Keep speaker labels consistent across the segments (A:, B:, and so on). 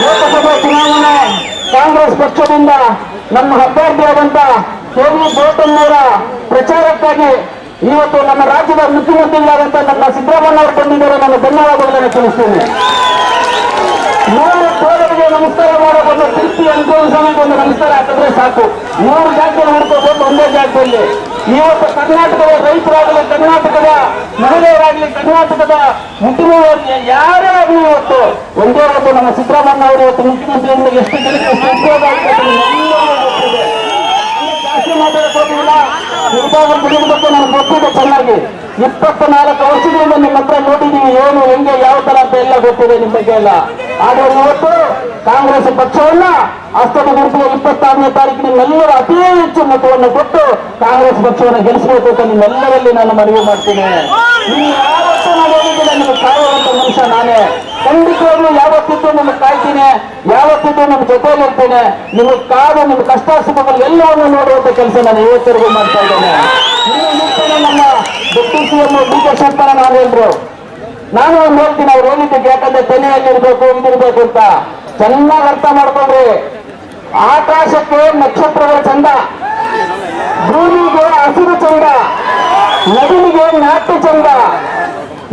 A: ಲೋಕಸಭಾ ಚುನಾವಣೆ, ಕಾಂಗ್ರೆಸ್ ಪಕ್ಷದಿಂದ ನಮ್ಮ ಅಭ್ಯರ್ಥಿಯಾದಂತ ಕೆ ವಿ ಪ್ರಚಾರಕ್ಕಾಗಿ ಇವತ್ತು ನಮ್ಮ ರಾಜ್ಯದ ಮುಖ್ಯಮಂತ್ರಿಗಳಾದಂತ ನಮ್ಮ ಸಿದ್ದರಾಮಯ್ಯ ಅವರು ಬಂದಿದ್ದಾರೆ. ನಾನು ಧನ್ಯವಾದಗಳನ್ನು ತಿಳಿಸ್ತೇನೆ. ಮೂರು ಕೋಡರಿಗೆ ನಮಸ್ಕಾರ ಮಾಡೋ ಒಂದು ತೃಪ್ತಿ ಅನುಭವಿಸೋದಕ್ಕೆ ಒಂದು ನಮಸ್ಕಾರ ಹಾಕಿದ್ರೆ ಸಾಕು. ಮೂರು ಜಾತಿ ಹುಡ್ಕೋಬಹುದು ಒಂದೇ ಜಾಗದಲ್ಲಿ ಇವತ್ತು ಕರ್ನಾಟಕದ ರೈತರಾಗಲಿ, ಕರ್ನಾಟಕದ ಮಹಿಳೆಯರಾಗಲಿ, ಕರ್ನಾಟಕದ ಮುಖ್ಯಮಂತ್ರಿ ಯಾರೇ ಆಗಲಿ ಇವತ್ತು, ಒಂದೇ ಒಂದು ನಮ್ಮ ಸಿದ್ದರಾಮಯ್ಯ ಅವರು ಇವತ್ತು ಮುಖ್ಯಮಂತ್ರಿಯಿಂದ ಎಷ್ಟು ಜನಕ್ಕೆ ಗೊತ್ತಿದೆ. ಜಾಸ್ತಿ ನಿರ್ಭಾಗ ಬಿಡುವ ಬಗ್ಗೆ ನನಗೆ ಗೊತ್ತಿದೆ ಚೆನ್ನಾಗಿ. ಇಪ್ಪತ್ತ ನಾಲ್ಕು ವರ್ಷಗಳಿಂದ ನಿಮ್ಮ ಹತ್ರ ನೋಡಿದೀವಿ ಏನು, ಹೆಂಗೆ, ಯಾವ ತರ ಅಂತ ಎಲ್ಲ ಗೊತ್ತಿದೆ ನಿಮ್ಮ ಬಗ್ಗೆ ಎಲ್ಲ. ಆದ್ರೆ ಇವತ್ತು ಕಾಂಗ್ರೆಸ್ ಪಕ್ಷವನ್ನ ಗುರುತಿಗೆ ಇಪ್ಪತ್ತಾರನೇ ತಾರೀಕು ನಿಮ್ಮೆಲ್ಲರೂ ಅತಿ ಹೆಚ್ಚು ಮತವನ್ನು ಕೊಟ್ಟು ಕಾಂಗ್ರೆಸ್ ಪಕ್ಷವನ್ನು ಗೆಲ್ಲಿಸಬೇಕು ಅಂತ ನಿಮ್ಮೆಲ್ಲರಲ್ಲಿ ನಾನು ಮನವಿ ಮಾಡ್ತೀನಿ. ನಿಮಗೆ ಕಾಯುವಂತ ಮನುಷ್ಯ ನಾನೇ. ಖಂಡಿತವಾಗ್ಲೂ ಯಾವತ್ತಿದ್ದು ನಿಮಗೆ ಕಾಯ್ತೀನಿ ಯಾವತ್ತಿದ್ದು ನಿಮ್ಮ ಜೊತೆಯಲ್ಲಿ ಇರ್ತೇನೆ. ನಿಮಗೆ ಕಾದು, ನಿಮ್ಮ ಕಷ್ಟ, ಸುಖಗಳು ಎಲ್ಲವನ್ನು ನೋಡುವಂತ ಕೆಲಸ ನಾನು ಇವತ್ತರೆಗೂ ಮಾಡ್ತಾ ಇದ್ದೇನೆ. ನಮ್ಮ ಡಿ ಕೆ ಶಿವಕುಮಾರ ನಾನು ಹೇಳಿದ್ರು ನಾನು ಹೇಳ್ತೀನಿ, ಅವ್ರು ಹೇಳಿದ್ದಕ್ಕೆ ಯಾಕಂದ್ರೆ ತಲೆಯಲ್ಲಿ ಇರಬೇಕು, ಇದಿರ್ಬೇಕು ಅಂತ. ಚೆನ್ನಾಗಿ ಅರ್ಥ ಮಾಡ್ಕೊಂಡ್ರಿ. ಆಕಾಶಕ್ಕೆ ನಕ್ಷತ್ರಗಳ ಚಂದ. ಭೂಮಿಗೆ ಹಸಿರು ಚಂದ. ನದಿಗೆ ನಾಟ್ಯ ಚಂದ.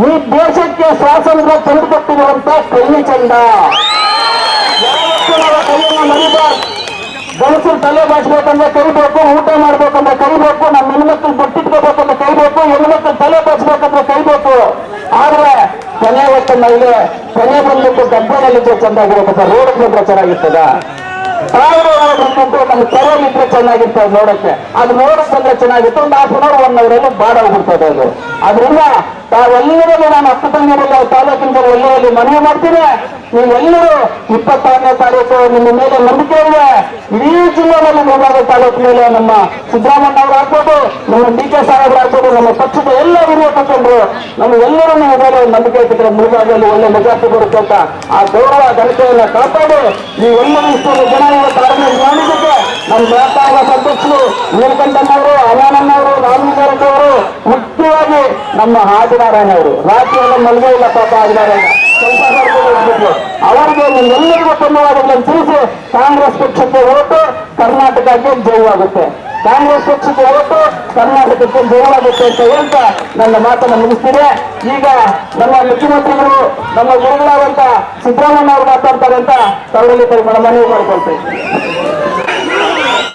A: ಈ ದೇಶಕ್ಕೆ ಸ್ವಾತಂತ್ರ್ಯ ತಂದುಕೊಟ್ಟಿರುವಂತ ಕಲ್ಲಿ ಚಂದ. ಗಣಸರು ತಲೆ ಬಾಚ್ಬೇಕಂದ್ರೆ ಕೈಬೇಕು, ಊಟ ಮಾಡ್ಬೇಕಂದ್ರೆ ಕೈಬೇಕು, ನಮ್ಮ ಹೆಣ್ಮಕ್ಳು ಬಟ್ಟಿಟ್ಕೋಬೇಕಂದ್ರೆ ಕೈಬೇಕು ಹೆಣ್ಮಕ್ಳು ತಲೆ ಬಾಚ್ಬೇಕಂದ್ರೆ ಕೈಬೇಕು. ಆದ್ರೆ ಕೊನೆ ಹೊತ್ತು ಬಂದ್ಬಿಟ್ಟು ಚೆನ್ನಾಗಿರುತ್ತೆ ರೋಡ್ ಇದ್ರೆ ಚೆನ್ನಾಗಿರ್ತದ? ಸಾವಿರ ಬಂದ್ಬಿಟ್ಟು ಇದ್ರೆ ಚೆನ್ನಾಗಿರ್ತದೆ ನೋಡಕ್ಕೆ. ಅದು ನೋಡಕ್ ಬಂದ್ರೆ ಚೆನ್ನಾಗಿತ್ತು, ಒಂದು half an hour one hour ಎಲ್ಲ ಬಾಡ ಹೋಗ್ಬಿಡ್ತದೆ ಅದು. ಅದರಿಂದ ತಾವೆಲ್ಲರಲ್ಲಿ ನಾನು ಹತ್ತು ತಂಗಿರಲ್ಲ ತಾಲೂಕಿನ ಎಲ್ಲರಲ್ಲಿ ಮನವಿ ಮಾಡ್ತೀನಿ. ನೀವೆಲ್ಲರೂ ಇಪ್ಪತ್ತಾರನೇ ತಾರೀಕು ನಿಮ್ಮ ಮೇಲೆ ನಂಬಿಕೆ ಇದೆ ಇಡೀ ಜಿಲ್ಲೆಯಲ್ಲಿ ಮೂಲಾದ ತಾಲೂಕು ಮೇಲೆ ನಮ್ಮ ಸಿದ್ದರಾಮಯ್ಯ ಅವರು ಆಗ್ಬೋದು, ನಮ್ಮ ಡಿ ಕೆ ಸಾಹೇಬ್ರು ಆಗ್ಬೋದು, ನಮ್ಮ ಪಕ್ಷದ ಎಲ್ಲ ಹಿರಿಯ ಪಕ್ಷರು ನಮ್ಮ ಎಲ್ಲರೂ ನಿಮ್ಮ ಮೇಲೆ ಒಂದು ನಂಬಿಕೆ ಇಟ್ಟಿದ್ರೆ ಮುಳುಗಾದಲ್ಲಿ ಒಳ್ಳೆ ಮೆಜಾರಿಟಿ ಬರುತ್ತೆ ಅಂತ. ಆ ಗೌರವ, ಘನತೆಯನ್ನ ಕಾಪಾಡಿ. ನೀವೆಲ್ಲರೂ ಇಷ್ಟೊಂದು ಜನ ಕಾರಣ ಮಾಡಿದ್ದಕ್ಕೆ ನಮ್ಮ ಮಾತಾಡ ಅಧ್ಯಕ್ಷರು ನೀಲಕಂಠಣ್ಣವರು ಅಮಾನಣ್ಣವರು ರಾಮಲಿಂಗಾರೆಡ್ಡಿ ಅವರು ಮುಖ್ಯವಾಗಿ ನಮ್ಮ ಆದಿನಾರಾಯಣ ಅವರು. ರಾಜ್ಯದಲ್ಲಿ ಮಲ್ಗೆ ಇಲ್ಲ ಪಾಪ ಸ್ವಲ್ಪ ಸರ್ಕೊಂಡು ಹೋಗ್ಬಿಟ್ರು ಅವರಿಗೆ ನಿಮ್ಮೆಲ್ಲರಿಗೂ ಧನ್ಯವಾದಗಳನ್ನು ತಿಳಿಸಿ ಕಾಂಗ್ರೆಸ್ ಪಕ್ಷಕ್ಕೆ ಹೊರಟು ಕರ್ನಾಟಕಕ್ಕೆ ಜಯವಾಗುತ್ತೆ. ಕಾಂಗ್ರೆಸ್ ಪಕ್ಷಕ್ಕೆ ಹೊರತು ಕರ್ನಾಟಕಕ್ಕೆ ಜಯವಾಗುತ್ತೆ ಅಂತ ಹೇಳ್ತಾ ನನ್ನ ಮಾತನ್ನು ಮುಗಿಸ್ತೀನಿ. ಈಗ ನಮ್ಮ ಮುಖ್ಯಮಂತ್ರಿಗಳು ನಮ್ಮ ಗುರುಗಳಾದಂತ ಸಿದ್ದರಾಮಯ್ಯ ಅವರು ಮಾತಾಡ್ತಾರೆ ಅಂತ ತರದಲ್ಲಿ ಮನವಿ ಮಾಡ್ಕೊಳ್ತೇವೆ.